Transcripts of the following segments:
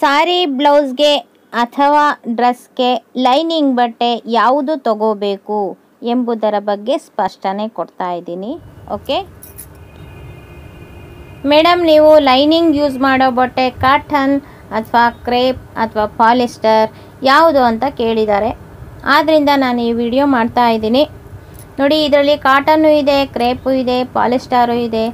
ಸಾರಿ ಬ್ಲೌಸ್ಗೆ ಅಥವಾ ಡ್ರೆಸ್ಗೆ ಲೈನಿಂಗ್ ಬಟ್ಟೆ ಯಾವುದು ತಗೋಬೇಕು ಎಂಬುದರ ಬಗ್ಗೆ ಸ್ಪಷ್ಟನೆ ಕೊಡ್ತಾ ಇದ್ದೀನಿ, ಓಕೆ? ಮೇಡಮ್ ನೀವು ಲೈನಿಂಗ್ ಯೂಸ್ ಮಾಡೋ ಬಟ್ಟೆ, ಕಾಟನ್ ಅಥವಾ ಕ್ರೇಪ್ ಅಥವಾ ಪಾಲಿಸ್ಟರ್ ಯಾವುದು ಅಂತ ಕೇಳಿದ್ದಾರೆ. ಆದ್ದರಿಂದ ನಾನು ಈ ವಿಡಿಯೋ ಮಾಡ್ತಾ ಇದ್ದೀನಿ. ನೋಡಿ, ಇದರಲ್ಲಿ ಕಾಟನ್ನು ಇದೆ, ಕ್ರೇಪು ಇದೆ, ಪಾಲಿಸ್ಟಾರು ಇದೆ.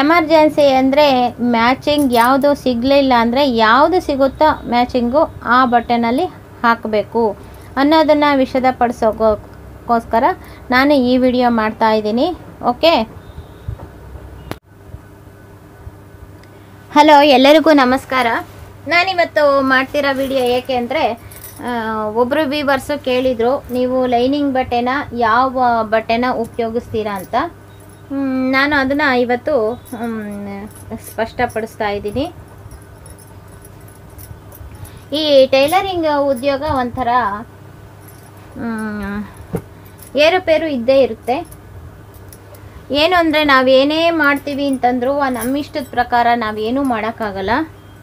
ಎಮರ್ಜೆನ್ಸಿ ಅಂದರೆ ಮ್ಯಾಚಿಂಗ್ ಯಾವುದು ಸಿಗಲಿಲ್ಲ ಅಂದರೆ ಯಾವುದು ಸಿಗುತ್ತೋ ಮ್ಯಾಚಿಂಗು ಆ ಬಟ್ಟೆನಲ್ಲಿ ಹಾಕಬೇಕು ಅನ್ನೋದನ್ನು ವಿಷದಪಡಿಸೋಕ್ಕೋಸ್ಕರ ನಾನು ಈ ವಿಡಿಯೋ ಮಾಡ್ತಾ ಇದ್ದೀನಿ. ಓಕೆ? ಹಲೋ, ಎಲ್ಲರಿಗೂ ನಮಸ್ಕಾರ. ನಾನಿವತ್ತು ಮಾಡ್ತಿರೋ ವಿಡಿಯೋ ಏಕೆ ಅಂದರೆ ಒಬ್ಬರು ವಿವರ್ಸು ಕೇಳಿದರು, ನೀವು ಲೈನಿಂಗ್ ಬಟ್ಟೆನ ಯಾವ ಬಟ್ಟೆನ ಉಪಯೋಗಿಸ್ತೀರಾ ಅಂತ. ನಾನು ಅದನ್ನು ಇವತ್ತು ಸ್ಪಷ್ಟಪಡಿಸ್ತಾ ಇದ್ದೀನಿ. ಈ ಟೈಲರಿಂಗ್ ಉದ್ಯೋಗ ಒಂಥರ ಏರುಪೇರು ಇದ್ದೇ ಇರುತ್ತೆ. ಏನು ಅಂದರೆ ನಾವೇನೇ ಮಾಡ್ತೀವಿ ಅಂತಂದ್ರೂ ನಮ್ಮಿಷ್ಟದ ಪ್ರಕಾರ ನಾವೇನೂ ಮಾಡೋಕ್ಕಾಗಲ್ಲ.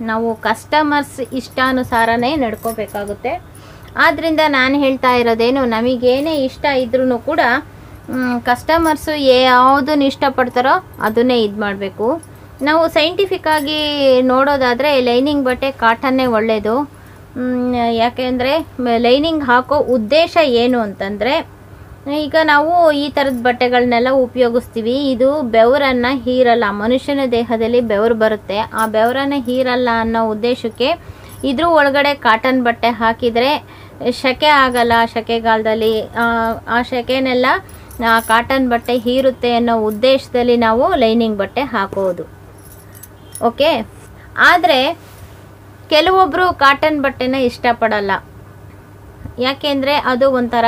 ನಾವು ಕಸ್ಟಮರ್ಸ್ ಇಷ್ಟಾನುಸಾರನೇ ನಡ್ಕೋಬೇಕಾಗುತ್ತೆ. ಆದ್ದರಿಂದ ನಾನು ಹೇಳ್ತಾ ಇರೋದೇನು, ನಮಗೇನೇ ಇಷ್ಟ ಇದ್ರೂ ಕೂಡ ಕಸ್ಟಮರ್ಸು ಯಾವುದನ್ನು ಇಷ್ಟಪಡ್ತಾರೋ ಅದನ್ನೇ ಇದು ಮಾಡಬೇಕು. ನಾವು ಸೈಂಟಿಫಿಕ್ ಆಗಿ ನೋಡೋದಾದರೆ ಲೈನಿಂಗ್ ಬಟ್ಟೆ ಕಾಟನ್ನೇ ಒಳ್ಳೆಯದು ಯಾಕೆಂದರೆ ಲೈನಿಂಗ್ ಹಾಕೋ ಉದ್ದೇಶ ಏನು ಅಂತಂದರೆ ಈಗ ನಾವು ಈ ಥರದ ಬಟ್ಟೆಗಳನ್ನೆಲ್ಲ ಉಪಯೋಗಿಸ್ತೀವಿ. ಇದು ಬೆವರನ್ನು ಹೀರಲ್ಲ. ಮನುಷ್ಯನ ದೇಹದಲ್ಲಿ ಬೆವರು ಬರುತ್ತೆ. ಆ ಬೆವರನ್ನು ಹೀರಲ್ಲ ಅನ್ನೋ ಉದ್ದೇಶಕ್ಕೆ ಇದ್ರ ಒಳಗಡೆ ಕಾಟನ್ ಬಟ್ಟೆ ಹಾಕಿದರೆ ಸೆಕೆ ಆಗಲ್ಲ. ಸೆಕೆಗಾಲದಲ್ಲಿ ಆ ಸೆಕೆನೆಲ್ಲ ಕಾಟನ್ ಬಟ್ಟೆ ಹೀರುತ್ತೆ ಅನ್ನೋ ಉದ್ದೇಶದಲ್ಲಿ ನಾವು ಲೈನಿಂಗ್ ಬಟ್ಟೆ ಹಾಕೋದು. ಓಕೆ? ಆದರೆ ಕೆಲವೊಬ್ಬರು ಕಾಟನ್ ಬಟ್ಟೆನ ಇಷ್ಟಪಡಲ್ಲ. ಯಾಕೆಂದರೆ ಅದು ಒಂಥರ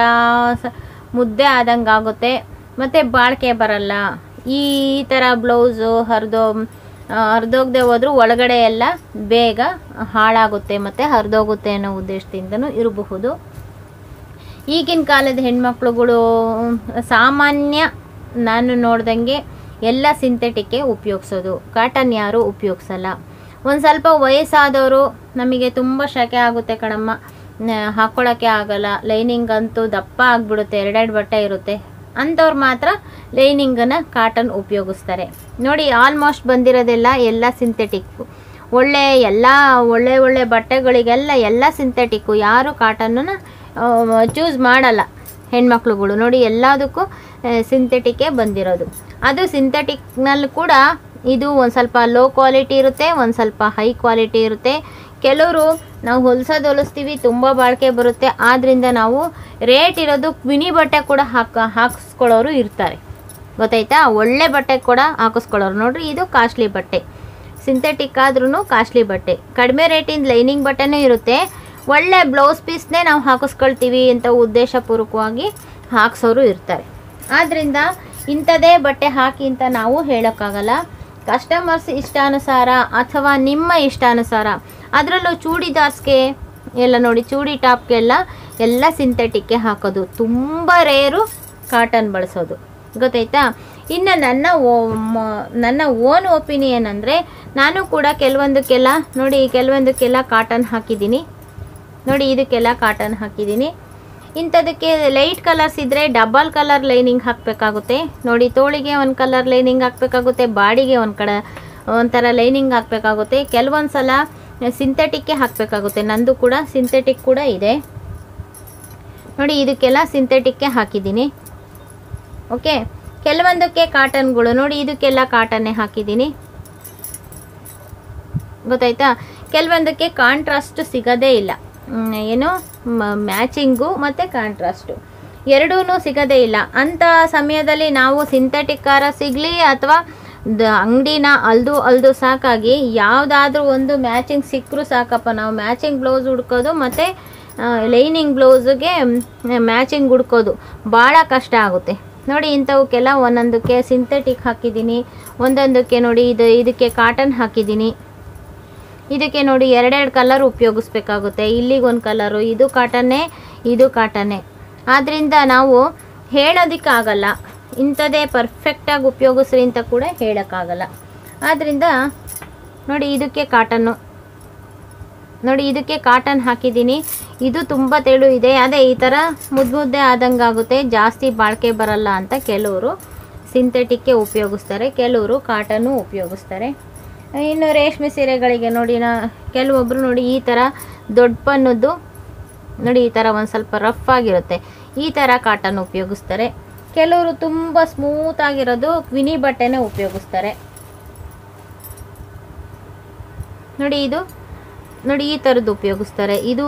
ಮುದ್ದೆ ಆದಂಗೆ ಆಗುತ್ತೆ ಮತ್ತು ಬಾಳಿಕೆ ಬರಲ್ಲ. ಈ ಥರ ಬ್ಲೌಸು ಹರಿದೋ ಹರಿದೋಗದೆ ಹೋದ್ರೂ ಒಳಗಡೆ ಎಲ್ಲ ಬೇಗ ಹಾಳಾಗುತ್ತೆ ಮತ್ತು ಹರಿದೋಗುತ್ತೆ ಅನ್ನೋ ಉದ್ದೇಶದಿಂದನೂ ಇರಬಹುದು. ಈಗಿನ ಕಾಲದ ಹೆಣ್ಮಕ್ಳುಗಳು, ಸಾಮಾನ್ಯ ನಾನು ನೋಡ್ದಂಗೆ ಎಲ್ಲ ಸಿಂಥೆಟಿಕ್ಕೆ ಉಪಯೋಗಿಸೋದು. ಕಾಟನ್ ಯಾರು ಉಪಯೋಗಿಸಲ್ಲ. ಒಂದು ಸ್ವಲ್ಪ ವಯಸ್ಸಾದವರು ನಮಗೆ ತುಂಬ ಶಕೆ ಆಗುತ್ತೆ ಕಣಮ್ಮ. ಹಾಕ್ಕೊಳಕ್ಕೆ ಆಗಲ್ಲ. ಲೈನಿಂಗ್ ಅಂತೂ ದಪ್ಪ ಆಗಿಬಿಡುತ್ತೆ. ಎರಡೆರಡು ಬಟ್ಟೆ ಇರುತ್ತೆ. ಅಂಥವ್ರು ಮಾತ್ರ ಲೈನಿಂಗನ್ನು ಕಾಟನ್ ಉಪಯೋಗಿಸ್ತಾರೆ. ನೋಡಿ ಆಲ್ಮೋಸ್ಟ್ ಬಂದಿರೋದೆಲ್ಲ ಎಲ್ಲ ಸಿಂಥೆಟಿಕ್ಕು ಒಳ್ಳೆ ಎಲ್ಲ, ಒಳ್ಳೆ ಒಳ್ಳೆ ಬಟ್ಟೆಗಳಿಗೆಲ್ಲ ಎಲ್ಲ ಸಿಂಥೆಟಿಕ್ಕು ಯಾರು ಕಾಟನ್ನ ಚೂಸ್ ಮಾಡಲ್ಲ ಹೆಣ್ಮಕ್ಳುಗಳು. ನೋಡಿ, ಎಲ್ಲದಕ್ಕೂ ಸಿಂಥೆಟಿಕ್ಕೇ ಬಂದಿರೋದು. ಅದು ಸಿಂಥೆಟಿಕ್ನಲ್ಲಿ ಕೂಡ ಇದು ಒಂದು ಸ್ವಲ್ಪ ಲೋ ಕ್ವಾಲಿಟಿ ಇರುತ್ತೆ, ಒಂದು ಸ್ವಲ್ಪ ಹೈ ಕ್ವಾಲಿಟಿ ಇರುತ್ತೆ. ಕೆಲವರು ನಾವು ಹೊಲ್ಸೋದು ಹೊಲಿಸ್ತೀವಿ, ತುಂಬ ಬಾಳಿಕೆ ಬರುತ್ತೆ. ಆದ್ದರಿಂದ ನಾವು ರೇಟ್ ಇರೋದು ಕ್ವಿನಿ ಬಟ್ಟೆ ಕೂಡ ಹಾಕ, ಹಾಕಿಸ್ಕೊಳ್ಳೋರು ಇರ್ತಾರೆ. ಗೊತ್ತಾಯ್ತಾ? ಒಳ್ಳೆ ಬಟ್ಟೆ ಕೂಡ ಹಾಕಿಸ್ಕೊಳ್ಳೋರು. ನೋಡ್ರಿ, ಇದು ಕಾಸ್ಟ್ಲಿ ಬಟ್ಟೆ. ಸಿಂಥೆಟಿಕ್ ಆದ್ರೂ ಕಾಸ್ಟ್ಲಿ ಬಟ್ಟೆ. ಕಡಿಮೆ ರೇಟಿಂದ ಲೈನಿಂಗ್ ಬಟ್ಟೆನೂ ಇರುತ್ತೆ. ಒಳ್ಳೆ ಬ್ಲೌಸ್ ಪೀಸ್ನೇ ನಾವು ಹಾಕಿಸ್ಕೊಳ್ತೀವಿ ಅಂತ ಉದ್ದೇಶಪೂರ್ವಕವಾಗಿ ಹಾಕ್ಸೋರು ಇರ್ತಾರೆ. ಆದ್ದರಿಂದ ಇಂಥದೇ ಬಟ್ಟೆ ಹಾಕಿ ಅಂತ ನಾವು ಹೇಳೋಕ್ಕಾಗಲ್ಲ. ಕಸ್ಟಮರ್ಸ್ ಇಷ್ಟಾನುಸಾರ ಅಥವಾ ನಿಮ್ಮ ಇಷ್ಟಾನುಸಾರ ಅದರಲ್ಲೂ ಚೂಡಿದಾರ್ಸ್ಗೆ ಎಲ್ಲ ನೋಡಿ, ಚೂಡಿ ಟಾಪ್ಗೆಲ್ಲ ಎಲ್ಲ ಸಿಂಥೆಟಿಕ್ಗೆ ಹಾಕೋದು. ತುಂಬ ರೇರು ಕಾಟನ್ ಬಳಸೋದು. ಗೊತ್ತಾಯ್ತಾ? ಇನ್ನು ನನ್ನ ಓ- ನನ್ನ ಓನ್ ಒಪಿನಿಯನ್ ಅಂದರೆ ನಾನು ಕೂಡ ಕೆಲವೊಂದಕ್ಕೆಲ್ಲ ನೋಡಿ, ಕೆಲವೊಂದಕ್ಕೆಲ್ಲ ಕಾಟನ್ ಹಾಕಿದ್ದೀನಿ. ನೋಡಿ, ಇದಕ್ಕೆಲ್ಲ ಕಾಟನ್ ಹಾಕಿದ್ದೀನಿ. ಇಂಥದಕ್ಕೆ ಲೈಟ್ ಕಲರ್ಸ್ ಇದ್ದರೆ ಡಬಲ್ ಕಲರ್ ಲೈನಿಂಗ್ ಹಾಕಬೇಕಾಗುತ್ತೆ. ನೋಡಿ, ತೋಳಿಗೆ ಒಂದು ಕಲರ್ ಲೈನಿಂಗ್ ಹಾಕಬೇಕಾಗುತ್ತೆ, ಬಾಡಿಗೆ ಒಂದು ಕಡೆ, ಒಂಥರ ಲೈನಿಂಗ್ ಹಾಕಬೇಕಾಗುತ್ತೆ. ಕೆಲವೊಂದು ಸಲ ಸಿಂಥೆಟಿಕ್ಕೇ ಹಾಕಬೇಕಾಗುತ್ತೆ. ನಂದು ಕೂಡ ಸಿಂಥೆಟಿಕ್ ಕೂಡ ಇದೆ. ನೋಡಿ, ಇದಕ್ಕೆಲ್ಲ ಸಿಂಥೆಟಿಕ್ಕೇ ಹಾಕಿದ್ದೀನಿ. ಓಕೆ ಕೆಲವೊಂದಕ್ಕೆ ಕಾಟನ್ಗಳು ನೋಡಿ, ಇದಕ್ಕೆಲ್ಲ ಕಾಟನ್ನೇ ಹಾಕಿದ್ದೀನಿ. ಗೊತ್ತಾಯ್ತಾ? ಕೆಲವೊಂದಕ್ಕೆ ಕಾಂಟ್ರಾಸ್ಟ್ ಸಿಗೋದೇ ಇಲ್ಲ. ಏನು? ಮ್ಯಾಚಿಂಗು ಮತ್ತು ಕಾಂಟ್ರಾಸ್ಟು ಎರಡೂ ಸಿಗೋದೇ ಇಲ್ಲ. ಅಂಥ ಸಮಯದಲ್ಲಿ ನಾವು ಸಿಂಥೆಟಿಕ್ ಕಾರ ಸಿಗಲಿ ಅಥವಾ ದ ಅಂಗಡಿನ ಅಲ್ದು ಅಲ್ದು ಸಾಕಾಗಿ ಯಾವುದಾದ್ರೂ ಒಂದು ಮ್ಯಾಚಿಂಗ್ ಸಿಕ್ಕರೂ ಸಾಕಪ್ಪ. ನಾವು ಮ್ಯಾಚಿಂಗ್ ಬ್ಲೌಸ್ ಹುಡ್ಕೋದು ಮತ್ತು ಲೈನಿಂಗ್ ಬ್ಲೌಸ್ಗೆ ಮ್ಯಾಚಿಂಗ್ ಹುಡ್ಕೋದು ಭಾಳ ಕಷ್ಟ ಆಗುತ್ತೆ. ನೋಡಿ, ಇಂಥವಕ್ಕೆಲ್ಲ ಒಂದೊಂದಕ್ಕೆ ಸಿಂಥೆಟಿಕ್ ಹಾಕಿದ್ದೀನಿ, ಒಂದೊಂದಕ್ಕೆ ನೋಡಿ, ಇದು, ಇದಕ್ಕೆ ಕಾಟನ್ ಹಾಕಿದ್ದೀನಿ. ಇದಕ್ಕೆ ನೋಡಿ ಎರಡೆರಡು ಕಲರ್ ಉಪಯೋಗಿಸ್ಬೇಕಾಗುತ್ತೆ. ಇಲ್ಲಿಗೊಂದು ಕಲರು ಇದು ಕಾಟನ್ನೇ ಇದು ಕಾಟನ್ನೇ ಆದ್ದರಿಂದ ನಾವು ಹೇಳೋದಕ್ಕಾಗಲ್ಲ. ಇಂಥದ್ದೇ ಪರ್ಫೆಕ್ಟಾಗಿ ಉಪಯೋಗಿಸ್ರಿ ಅಂತ ಕೂಡ ಹೇಳೋಕ್ಕಾಗಲ್ಲ. ಆದ್ದರಿಂದ ನೋಡಿ ಇದಕ್ಕೆ ಕಾಟನ್ನು ನೋಡಿ ಇದಕ್ಕೆ ಕಾಟನ್ ಹಾಕಿದ್ದೀನಿ. ಇದು ತುಂಬ ತೆಳು ಇದೆ. ಅದೇ ಈ ಥರ ಮುದ್ದು ಮುದ್ದೆ ಆದಂಗೆ ಆಗುತ್ತೆ. ಜಾಸ್ತಿ ಬಾಳಿಕೆ ಬರಲ್ಲ ಅಂತ ಕೆಲವರು ಸಿಂಥೆಟಿಕ್ಕೆ ಉಪಯೋಗಿಸ್ತಾರೆ. ಕೆಲವರು ಕಾಟನ್ನು ಉಪಯೋಗಿಸ್ತಾರೆ. ಇನ್ನು ರೇಷ್ಮೆ ಸೀರೆಗಳಿಗೆ ನೋಡಿ, ನಾ ಕೆಲವೊಬ್ಬರು ನೋಡಿ ಈ ಥರ ದೊಡ್ಡ ಪನ್ನದ್ದು ನೋಡಿ, ಈ ಥರ ಒಂದು ಸ್ವಲ್ಪ ರಫ್ ಆಗಿರುತ್ತೆ. ಈ ಥರ ಕಾಟನ್ ಉಪಯೋಗಿಸ್ತಾರೆ. ಕೆಲವರು ತುಂಬ ಸ್ಮೂತ್ ಆಗಿರೋದು ಕ್ವಿನಿ ಬಟ್ಟೆನೇ ಉಪಯೋಗಿಸ್ತಾರೆ. ನೋಡಿ, ಇದು ನೋಡಿ, ಈ ಥರದ್ದು ಉಪಯೋಗಿಸ್ತಾರೆ. ಇದು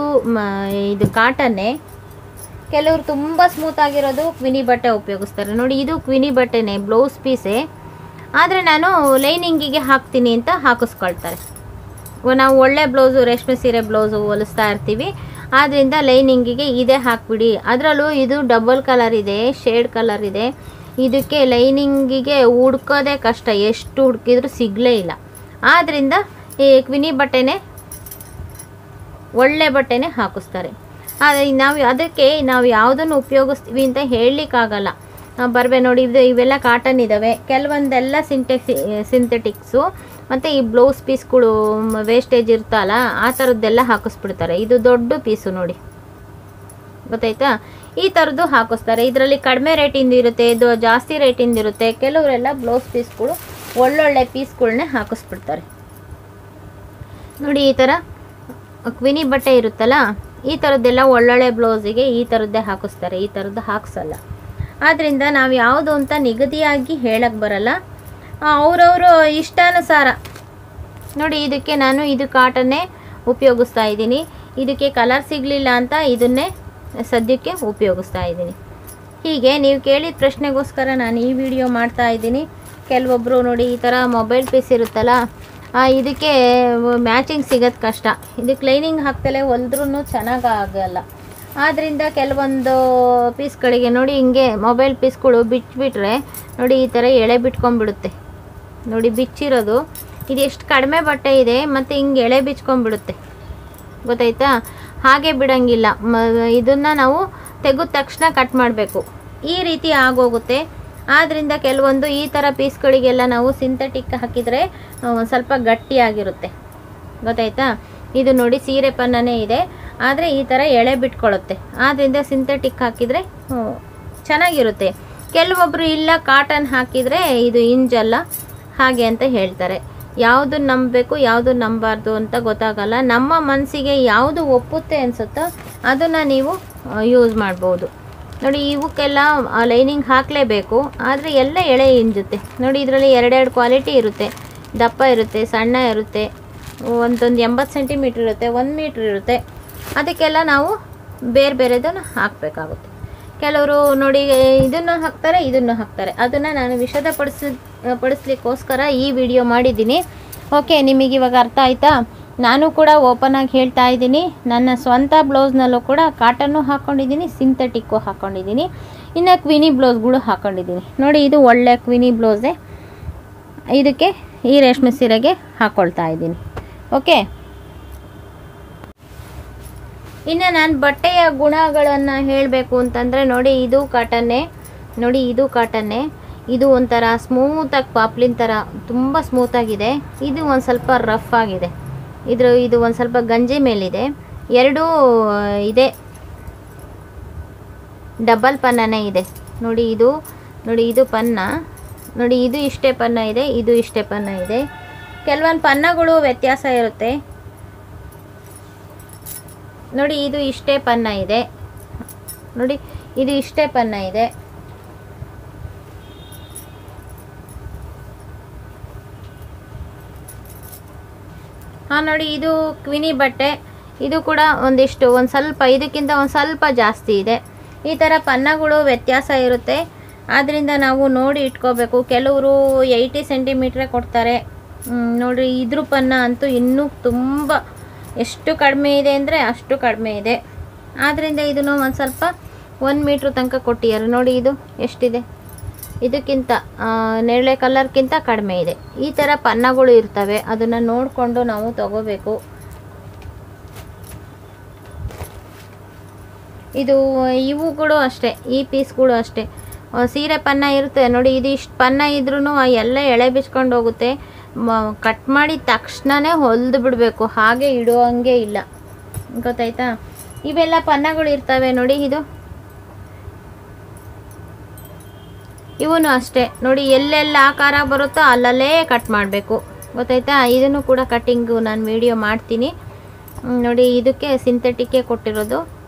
ಇದು ಕಾಟನ್ನೇ ಕೆಲವರು ತುಂಬ ಸ್ಮೂತ್ ಆಗಿರೋದು ಕ್ವಿನಿ ಬಟ್ಟೆ ಉಪಯೋಗಿಸ್ತಾರೆ. ನೋಡಿ, ಇದು ಕ್ವಿನಿ ಬಟ್ಟೆನೇ ಬ್ಲೌಸ್ ಪೀಸೇ ಆದರೆ ನಾನು ಲೈನಿಂಗಿಗೆ ಹಾಕ್ತೀನಿ ಅಂತ ಹಾಕಿಸ್ಕೊಳ್ತಾರೆ. ನಾವು ಒಳ್ಳೆ ಬ್ಲೌಸು, ರೇಷ್ಮೆ ಸೀರೆ ಬ್ಲೌಸು ಹೊಲಿಸ್ತಾ ಇರ್ತೀವಿ. ಆದ್ದರಿಂದ ಲೈನಿಂಗಿಗೆ ಇದೇ ಹಾಕ್ಬಿಡಿ. ಅದರಲ್ಲೂ ಇದು ಡಬಲ್ ಕಲರ್ ಇದೆ, ಶೇಡ್ ಕಲರ್ ಇದೆ. ಇದಕ್ಕೆ ಲೈನಿಂಗಿಗೆ ಹುಡ್ಕೋದೇ ಕಷ್ಟ. ಎಷ್ಟು ಹುಡುಕಿದ್ರೂ ಸಿಗಲೇ ಇಲ್ಲ. ಆದ್ದರಿಂದ ಈ ಕ್ವಿನಿ ಬಟ್ಟೆನೇ, ಒಳ್ಳೆ ಬಟ್ಟೆನೇ ಹಾಕಿಸ್ತಾರೆ. ಆದರೆ ನಾವು ಅದಕ್ಕೆ ನಾವು ಯಾವುದನ್ನು ಉಪಯೋಗಿಸ್ತೀವಿ ಅಂತ ಹೇಳಲಿಕ್ಕಾಗಲ್ಲ. ಬರಬೇ ನೋಡಿ, ಇದು ಇವೆಲ್ಲ ಕಾಟನ್ ಇದ್ದಾವೆ ಕೆಲವೊಂದೆಲ್ಲ ಸಿಂಟೆಕ್ಸ್ ಸಿಂಥೆಟಿಕ್ಸು ಮತ್ತು ಈ ಬ್ಲೌಸ್ ಪೀಸ್ಗಳು ವೇಸ್ಟೇಜ್ ಇರ್ತಲ್ಲ, ಆ ಥರದ್ದೆಲ್ಲ ಹಾಕಿಸ್ಬಿಡ್ತಾರೆ. ಇದು ದೊಡ್ಡ ಪೀಸು ನೋಡಿ. ಗೊತ್ತಾಯ್ತಾ? ಈ ಥರದ್ದು ಹಾಕಿಸ್ತಾರೆ. ಇದರಲ್ಲಿ ಕಡಿಮೆ ರೇಟಿಂದು ಇರುತ್ತೆ, ಇದು ಜಾಸ್ತಿ ರೇಟಿಂದು ಇರುತ್ತೆ. ಕೆಲವರೆಲ್ಲ ಬ್ಲೌಸ್ ಪೀಸ್ಗಳು ಒಳ್ಳೊಳ್ಳೆ ಪೀಸ್ಗಳನ್ನೇ ಹಾಕಿಸ್ಬಿಡ್ತಾರೆ. ನೋಡಿ, ಈ ಥರ ಕ್ವಿನಿ ಬಟ್ಟೆ ಇರುತ್ತಲ್ಲ ಈ ಥರದ್ದೆಲ್ಲ ಒಳ್ಳೊಳ್ಳೆ ಬ್ಲೌಸಿಗೆ ಈ ಥರದ್ದೇ ಹಾಕಿಸ್ತಾರೆ. ಈ ಥರದ್ದು ಹಾಕ್ಸಲ್ಲ. ಆದ್ದರಿಂದ ನಾವು ಯಾವುದು ಅಂತ ನಿಗದಿಯಾಗಿ ಹೇಳಕ್ಕೆ ಬರಲ್ಲ. ಅವರವರು ಇಷ್ಟಾನುಸಾರ. ನೋಡಿ, ಇದಕ್ಕೆ ನಾನು ಇದು ಕಾಟನ್ನೇ ಉಪಯೋಗಿಸ್ತಾ ಇದ್ದೀನಿ. ಇದಕ್ಕೆ ಕಲರ್ ಸಿಗಲಿಲ್ಲ ಅಂತ ಇದನ್ನೇ ಸದ್ಯಕ್ಕೆ ಉಪಯೋಗಿಸ್ತಾ ಇದ್ದೀನಿ. ಹೀಗೆ ನೀವು ಕೇಳಿದ ಪ್ರಶ್ನೆಗೋಸ್ಕರ ನಾನು ಈ ವಿಡಿಯೋ ಮಾಡ್ತಾ ಇದ್ದೀನಿ. ಕೆಲವೊಬ್ಬರು ನೋಡಿ ಈ ಥರ ಮೊಬೈಲ್ ಪೀಸ್ ಇರುತ್ತಲ್ಲ ಇದಕ್ಕೆ ಮ್ಯಾಚಿಂಗ್ ಸಿಗೋದು ಕಷ್ಟ. ಇದಕ್ಕೆ ಲೈನಿಂಗ್ ಹಾಕ್ತಲೇ ಹೊಲಿದ್ರೂ ಚೆನ್ನಾಗಿ ಆಗಲ್ಲ. ಆದ್ದರಿಂದ ಕೆಲವೊಂದು ಪೀಸ್ಗಳಿಗೆ ನೋಡಿ ಹಿಂಗೆ ಮೊಬೈಲ್ ಪೀಸ್ಗಳು ಬಿಚ್ಚಿಬಿಟ್ರೆ ನೋಡಿ ಈ ಥರ ಎಳೆ ಬಿಟ್ಕೊಂಡ್ಬಿಡುತ್ತೆ. ನೋಡಿ ಬಿಚ್ಚಿರೋದು. ಇದು ಎಷ್ಟು ಕಡಿಮೆ ಬಟ್ಟೆ ಇದೆ ಮತ್ತು ಹಿಂಗೆ ಎಳೆ ಬಿಚ್ಕೊಂಡ್ಬಿಡುತ್ತೆ. ಗೊತ್ತಾಯ್ತಾ? ಹಾಗೆ ಬಿಡೋಂಗಿಲ್ಲ. ಮ, ಇದನ್ನು ನಾವು ತೆಗೆದ ತಕ್ಷಣ ಕಟ್ ಮಾಡಬೇಕು. ಈ ರೀತಿ ಆಗೋಗುತ್ತೆ. ಆದ್ದರಿಂದ ಕೆಲವೊಂದು ಈ ಥರ ಪೀಸ್ಗಳಿಗೆಲ್ಲ ನಾವು ಸಿಂಥೆಟಿಕ್ ಹಾಕಿದರೆ ಸ್ವಲ್ಪ ಗಟ್ಟಿಯಾಗಿರುತ್ತೆ. ಗೊತ್ತಾಯ್ತಾ? ಇದು ನೋಡಿ ಸೀರೆ ಪನ್ನನೇ ಇದೆ. ಆದರೆ ಈ ಥರ ಎಳೆ ಬಿಟ್ಕೊಳ್ಳುತ್ತೆ ಆದ್ದರಿಂದ ಸಿಂಥೆಟಿಕ್ ಹಾಕಿದರೆ ಚೆನ್ನಾಗಿರುತ್ತೆ. ಕೆಲವೊಬ್ಬರು ಇಲ್ಲ ಕಾಟನ್ ಹಾಕಿದರೆ ಇದು ಇಂಜಲ್ಲ ಹಾಗೆ ಅಂತ ಹೇಳ್ತಾರೆ. ಯಾವುದು ನಂಬಬೇಕು ಯಾವುದು ನಂಬಾರ್ದು ಅಂತ ಗೊತ್ತಾಗಲ್ಲ. ನಮ್ಮ ಮನಸ್ಸಿಗೆ ಯಾವುದು ಒಪ್ಪುತ್ತೆ ಅನಿಸುತ್ತೋ ಅದನ್ನು ನೀವು ಯೂಸ್ ಮಾಡ್ಬೋದು. ನೋಡಿ, ಇವಕ್ಕೆಲ್ಲ ಲೈನಿಂಗ್ ಹಾಕಲೇಬೇಕು. ಆದರೆ ಎಲ್ಲ ಎಳೆ ಇಂಜುತ್ತೆ. ನೋಡಿ, ಇದರಲ್ಲಿ ಎರಡೆರಡು ಕ್ವಾಲಿಟಿ ಇರುತ್ತೆ. ದಪ್ಪ ಇರುತ್ತೆ, ಸಣ್ಣ ಇರುತ್ತೆ. ಒಂದೊಂದು ಎಂಬತ್ತು ಸೆಂಟಿಮೀಟ್ರ್ ಇರುತ್ತೆ, ಒಂದು ಮೀಟ್ರ್ ಇರುತ್ತೆ. ಅದಕ್ಕೆಲ್ಲ ನಾವು ಬೇರೆ ಬೇರೆದನ್ನು ಹಾಕಬೇಕಾಗುತ್ತೆ. ಕೆಲವರು ನೋಡಿ ಇದನ್ನು ಹಾಕ್ತಾರೆ ಇದನ್ನು ಹಾಕ್ತಾರೆ. ಅದನ್ನು ನಾನು ವಿಷದ ಪಡಿಸಿ ಪಡಿಸ್ಲಿಕ್ಕೋಸ್ಕರ ಈ ವಿಡಿಯೋ ಮಾಡಿದ್ದೀನಿ. ಓಕೆ ನಿಮಗೆ ಇವಾಗ ಅರ್ಥ ಆಯಿತಾ? ನಾನು ಕೂಡ ಓಪನ್ ಆಗಿ ಹೇಳ್ತಾ ಇದ್ದೀನಿ. ನನ್ನ ಸ್ವಂತ ಬ್ಲೌಸ್ನಲ್ಲೂ ಕೂಡ ಕಾಟನ್ನು ಹಾಕ್ಕೊಂಡಿದ್ದೀನಿ ಸಿಂಥೆಟಿಕ್ಕು ಹಾಕ್ಕೊಂಡಿದ್ದೀನಿ ಇನ್ನು ಕ್ವಿನಿ ಬ್ಲೌಸ್ಗಳು ಹಾಕ್ಕೊಂಡಿದ್ದೀನಿ ನೋಡಿ, ಇದು ಒಳ್ಳೆ ಕ್ವಿನಿ ಬ್ಲೌಸೇ. ಇದಕ್ಕೆ ಈ ರೇಷ್ಮೆ ಸೀರೆಗೆ ಹಾಕ್ಕೊಳ್ತಾ ಇದ್ದೀನಿ. ಓಕೆ ಇನ್ನು ನಾನು ಬಟ್ಟೆಯ ಗುಣಗಳನ್ನು ಹೇಳಬೇಕು ಅಂತಂದರೆ ನೋಡಿ ಇದು ಕಾಟನ್ನೇ, ನೋಡಿ ಇದು ಕಾಟನ್ನೇ. ಇದು ಒಂಥರ ಸ್ಮೂತಾಗಿ ಪಾಪ್ಲಿನ್ ಥರ ತುಂಬ ಸ್ಮೂತಾಗಿದೆ. ಇದು ಒಂದು ಸ್ವಲ್ಪ ರಫ್ ಆಗಿದೆ. ಇದ್ರ, ಇದು ಒಂದು ಸ್ವಲ್ಪ ಗಂಜಿ ಮೇಲಿದೆ. ಎರಡೂ, ಇದೆ. ಡಬಲ್ ಪನ್ನನೇ ಇದೆ. ನೋಡಿ ಇದು ನೋಡಿ ಇದು ಪನ್ನ. ನೋಡಿ ಇದು ಇಷ್ಟೇ ಪನ್ನ ಇದೆ, ಇದು ಇಷ್ಟೇ ಪನ್ನ ಇದೆ. ಕೆಲವೊಂದು ಪನ್ನಗಳು ವ್ಯತ್ಯಾಸ ಇರುತ್ತೆ. ನೋಡಿ, ಇದು ಇಷ್ಟೇ ಪನ್ನ ಇದೆ. ನೋಡಿ, ಇದು ಇಷ್ಟೇ ಪನ್ನ ಇದೆ. ಹಾಂ, ನೋಡಿ, ಇದು ಕ್ವಿನಿ ಬಟ್ಟೆ. ಇದು ಕೂಡ ಒಂದಿಷ್ಟು, ಒಂದು ಸ್ವಲ್ಪ, ಇದಕ್ಕಿಂತ ಒಂದು ಸ್ವಲ್ಪ ಜಾಸ್ತಿ ಇದೆ. ಈ ಥರ ಪನ್ನಗಳು ವ್ಯತ್ಯಾಸ ಇರುತ್ತೆ. ಆದ್ದರಿಂದ ನಾವು ನೋಡಿ ಇಟ್ಕೋಬೇಕು. ಕೆಲವರು ಏಯ್ಟಿ ಸೆಂಟಿಮೀಟ್ರೇ ಕೊಡ್ತಾರೆ. ನೋಡಿರಿ, ಇದ್ರ ಪನ್ನ ಅಂತೂ ಇನ್ನೂ ತುಂಬ ಎಷ್ಟು ಕಡಿಮೆ ಇದೆ ಅಂದರೆ ಅಷ್ಟು ಕಡಿಮೆ ಇದೆ. ಆದ್ದರಿಂದ ಇದನ್ನು ಒಂದು ಸ್ವಲ್ಪ ಒಂದು ಮೀಟ್ರ್ ತನಕ ಕೊಟ್ಟಿದ್ದಾರೆ ನೋಡಿ ಇದು ಎಷ್ಟಿದೆ? ಇದಕ್ಕಿಂತ ನೇರಳೆ ಕಲರ್ಗಿಂತ ಕಡಿಮೆ ಇದೆ. ಈ ಥರ ಪನ್ನಗಳು ಇರ್ತವೆ. ಅದನ್ನು ನೋಡಿಕೊಂಡು ನಾವು ತಗೋಬೇಕು. ಇದು, ಇವುಗಳು ಅಷ್ಟೇ. ಈ ಪೀಸ್ಗಳು ಅಷ್ಟೇ. ಸೀರೆ ಪನ್ನ ಇರುತ್ತೆ. ನೋಡಿ, ಇದು ಇಷ್ಟು ಪನ್ನ ಇದ್ರೂ ಎಲ್ಲ ಎಳೆ ಬಿಚ್ಕೊಂಡು ಹೋಗುತ್ತೆ. ಕಟ್ ಮಾಡಿದ ತಕ್ಷಣನೇ ಹೊಲ್ದು ಬಿಡಬೇಕು. ಹಾಗೆ ಇಡುವಂಗೆ ಇಲ್ಲ. ಗೊತ್ತಾಯ್ತಾ? ಇವೆಲ್ಲ ಪನ್ನಗಳು ಇರ್ತವೆ ನೋಡಿ ಇದು. ಇವನು ಅಷ್ಟೇ. ನೋಡಿ ಎಲ್ಲೆಲ್ಲ ಆಕಾರ ಬರುತ್ತೋ ಅಲ್ಲಲ್ಲೇ ಕಟ್ ಮಾಡಬೇಕು. ಗೊತ್ತಾಯ್ತಾ? ಇದನ್ನು ಕೂಡ ಕಟ್ಟಿಂಗು ನಾನು ವಿಡಿಯೋ ಮಾಡ್ತೀನಿ. ನೋಡಿ ಇದಕ್ಕೆ ಸಿಂಥೆಟಿಕ್ಕೇ ಕೊಟ್ಟಿರೋದು.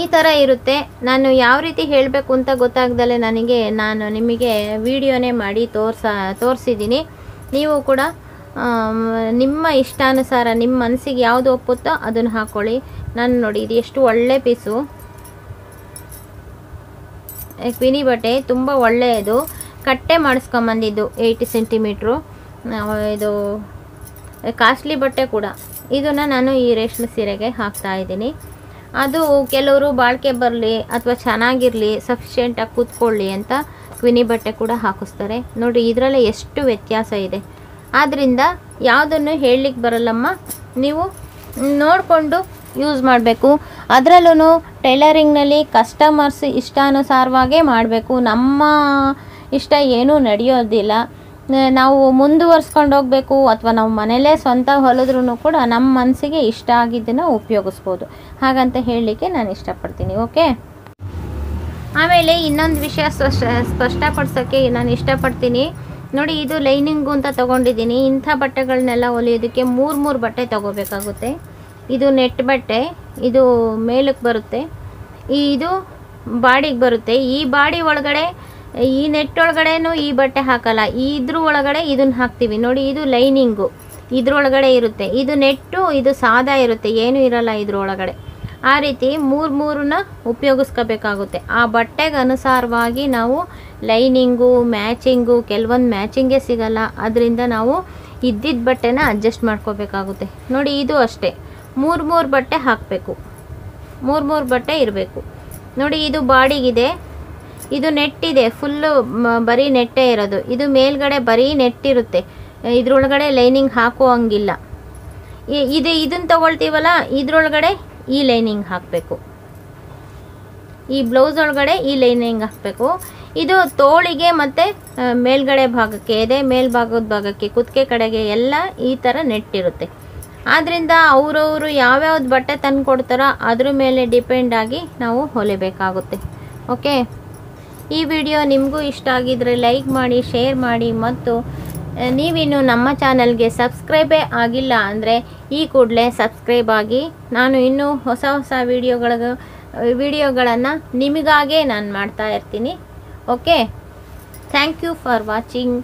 ಈ ಥರ ಇರುತ್ತೆ. ನಾನು ಯಾವ ರೀತಿ ಹೇಳಬೇಕು ಅಂತ ಗೊತ್ತಾಗ್ದಲೆ ನನಗೆ ನಾನು ನಿಮಗೆ ವಿಡಿಯೋನೇ ಮಾಡಿ ತೋರ್ಸ, ತೋರಿಸಿದ್ದೀನಿ. ನೀವು ಕೂಡ ನಿಮ್ಮ ಇಷ್ಟಾನುಸಾರ, ನಿಮ್ಮ ಮನಸ್ಸಿಗೆ ಯಾವುದು ಒಪ್ಪುತ್ತೋ ಅದನ್ನು ಹಾಕ್ಕೊಳ್ಳಿ ನಾನು ನೋಡಿ, ಇದು ಎಷ್ಟು ಒಳ್ಳೆ ಪೀಸು. ಪಿನಿ ಬಟ್ಟೆ, ತುಂಬ ಒಳ್ಳೆಯದು. ಕಟ್ಟೆ ಮಾಡಿಸ್ಕೊಂಬಂದಿದ್ದು ಏಯ್ಟಿ ಸೆಂಟಿಮೀಟ್ರು. ಇದು, ಕಾಸ್ಟ್ಲಿ ಬಟ್ಟೆ ಕೂಡ. ಇದನ್ನು ನಾನು ಈ ರೇಷ್ಮೆ ಸೀರೆಗೆ ಹಾಕ್ತಾ ಇದ್ದೀನಿ. ಅದು ಕೆಲವರು ಬಾಳಿಕೆ ಬರಲಿ ಅಥವಾ ಚೆನ್ನಾಗಿರಲಿ ಸಫಿಷಿಯೆಂಟಾಗಿ ಕೂತ್ಕೊಳ್ಳಿ ಅಂತ ಕ್ವಿನಿ ಬಟ್ಟೆ ಕೂಡ ಹಾಕಿಸ್ತಾರೆ. ನೋಡಿ, ಇದರಲ್ಲೇ ಎಷ್ಟು ವ್ಯತ್ಯಾಸ ಇದೆ. ಆದ್ದರಿಂದ ಯಾವುದನ್ನು ಹೇಳಲಿಕ್ಕೆ ಬರಲ್ಲಮ್ಮ, ನೀವು ನೋಡಿಕೊಂಡು ಯೂಸ್ ಮಾಡಬೇಕು. ಅದರಲ್ಲೂ ಟೈಲರಿಂಗ್ನಲ್ಲಿ ಕಸ್ಟಮರ್ಸ್ ಇಷ್ಟಾನುಸಾರವಾಗೇ ಮಾಡಬೇಕು. ನಮ್ಮ ಇಷ್ಟ ಏನೂ ನಡೆಯೋದಿಲ್ಲ. ನಾವು ಮುಂದುವರ್ಸ್ಕೊಂಡು ಹೋಗಬೇಕು ಅಥವಾ ನಾವು ಮನೇಲೇ ಸ್ವಂತ ಹೊಲಿದ್ರೂ ಕೂಡ ನಮ್ಮ ಮನಸ್ಸಿಗೆ ಇಷ್ಟ ಆಗಿದ್ದನ್ನು ಉಪಯೋಗಿಸ್ಬೋದು. ಹಾಗಂತ ಹೇಳಲಿಕ್ಕೆ ನಾನು ಇಷ್ಟಪಡ್ತೀನಿ, ಓಕೆ? ಆಮೇಲೆ ಇನ್ನೊಂದು ವಿಷಯ ಸ್ಪಷ್ಟ ಸ್ಪಷ್ಟಪಡಿಸೋಕ್ಕೆ ನಾನು ಇಷ್ಟಪಡ್ತೀನಿ. ನೋಡಿ, ಇದು ಲೈನಿಂಗು ಅಂತ ತೊಗೊಂಡಿದ್ದೀನಿ. ಇಂಥ ಬಟ್ಟೆಗಳನ್ನೆಲ್ಲ ಹೊಲಿಯೋದಕ್ಕೆ ಮೂರು ಮೂರು ಬಟ್ಟೆ ತೊಗೋಬೇಕಾಗುತ್ತೆ. ಇದು ನೆಟ್ ಬಟ್ಟೆ, ಇದು ಮೇಲಕ್ಕೆ ಬರುತ್ತೆ. ಇದು ಬಾಡಿಗೆ ಬರುತ್ತೆ. ಈ ಬಾಡಿ ಒಳಗಡೆ ಈ ನೆಟ್ ಒಳಗಡೆನೂ ಈ ಬಟ್ಟೆ ಹಾಕಲ್ಲ. ಇದ್ರ ಒಳಗಡೆ ಇದನ್ನ ಹಾಕ್ತೀವಿ. ನೋಡಿ, ಇದು ಲೈನಿಂಗು. ಇದ್ರೊಳಗಡೆ ಇರುತ್ತೆ. ಇದು ನೆಟ್ಟು, ಇದು ಸಾದಾ ಇರುತ್ತೆ. ಏನೂ ಇರಲ್ಲ ಇದ್ರೊಳಗಡೆ. ಆ ರೀತಿ ಮೂರು ಮೂರನ್ನ ಉಪಯೋಗಿಸ್ಕೋಬೇಕಾಗುತ್ತೆ. ಆ ಬಟ್ಟೆಗೆ ಅನುಸಾರವಾಗಿ ನಾವು ಲೈನಿಂಗು, ಮ್ಯಾಚಿಂಗು, ಕೆಲವೊಂದು ಮ್ಯಾಚಿಂಗೇ ಸಿಗಲ್ಲ. ಅದರಿಂದ ನಾವು ಇದ್ದಿದ್ದ ಬಟ್ಟೆನ ಅಡ್ಜಸ್ಟ್ ಮಾಡ್ಕೋಬೇಕಾಗುತ್ತೆ. ನೋಡಿ, ಇದು ಅಷ್ಟೇ. ಮೂರು ಮೂರು ಬಟ್ಟೆ ಹಾಕಬೇಕು. ಮೂರು ಮೂರು ಬಟ್ಟೆ ಇರಬೇಕು. ನೋಡಿ, ಇದು ಬಾಡಿಗಿದೆ. ಇದು ನೆಟ್ಟಿದೆ, ಫುಲ್ಲು ಬರೀ ನೆಟ್ಟೇ ಇರೋದು. ಇದು ಮೇಲ್ಗಡೆ ಬರೀ ನೆಟ್ಟಿರುತ್ತೆ. ಇದ್ರೊಳಗಡೆ ಲೈನಿಂಗ್ ಹಾಕೋ ಹಂಗಿಲ್ಲ ಇದು ಇದನ್ನ ತಗೊಳ್ತೀವಲ್ಲ, ಇದ್ರೊಳಗಡೆ ಈ ಲೈನಿಂಗ್ ಹಾಕಬೇಕು. ಈ ಬ್ಲೌಸ್ ಒಳಗಡೆ ಈ ಲೈನಿಂಗ್ ಹಾಕಬೇಕು. ಇದು ತೋಳಿಗೆ ಮತ್ತು ಮೇಲ್ಗಡೆ ಭಾಗಕ್ಕೆ, ಎದೆ ಮೇಲ್ಭಾಗದ ಭಾಗಕ್ಕೆ, ಕುತ್ತಿಗೆ ಕಡೆಗೆ ಎಲ್ಲ ಈ ಥರ ನೆಟ್ಟಿರುತ್ತೆ. ಆದ್ದರಿಂದ ಅವರವರು ಯಾವ್ಯಾವ್ದು ಬಟ್ಟೆ ತಂದು ಕೊಡ್ತಾರೋ ಅದ್ರ ಮೇಲೆ ಡಿಪೆಂಡ್ ಆಗಿ ನಾವು ಹೊಲಿಬೇಕಾಗುತ್ತೆ. ಓಕೆ? ಈ ವಿಡಿಯೋ ನಿಮಗೂ ಇಷ್ಟ ಆಗಿದ್ರೆ ಲೈಕ್ ಮಾಡಿ, ಶೇರ್ ಮಾಡಿ ಮತ್ತು ನೀವಿನ್ನು ನಮ್ಮ ಚಾನಲ್ಗೆ ಸಬ್ಸ್ಕ್ರೈಬೇ ಆಗಿಲ್ಲ ಅಂದರೆ ಈ ಕೂಡಲೇ ಸಬ್ಸ್ಕ್ರೈಬ್ ಆಗಿ. ನಾನು ಇನ್ನೂ ಹೊಸ ಹೊಸ ವಿಡಿಯೋಗಳ ವಿಡಿಯೋಗಳನ್ನು ನಿಮಗಾಗೇ ನಾನು ಮಾಡ್ತಾ ಇರ್ತೀನಿ. Okay? Thank you for watching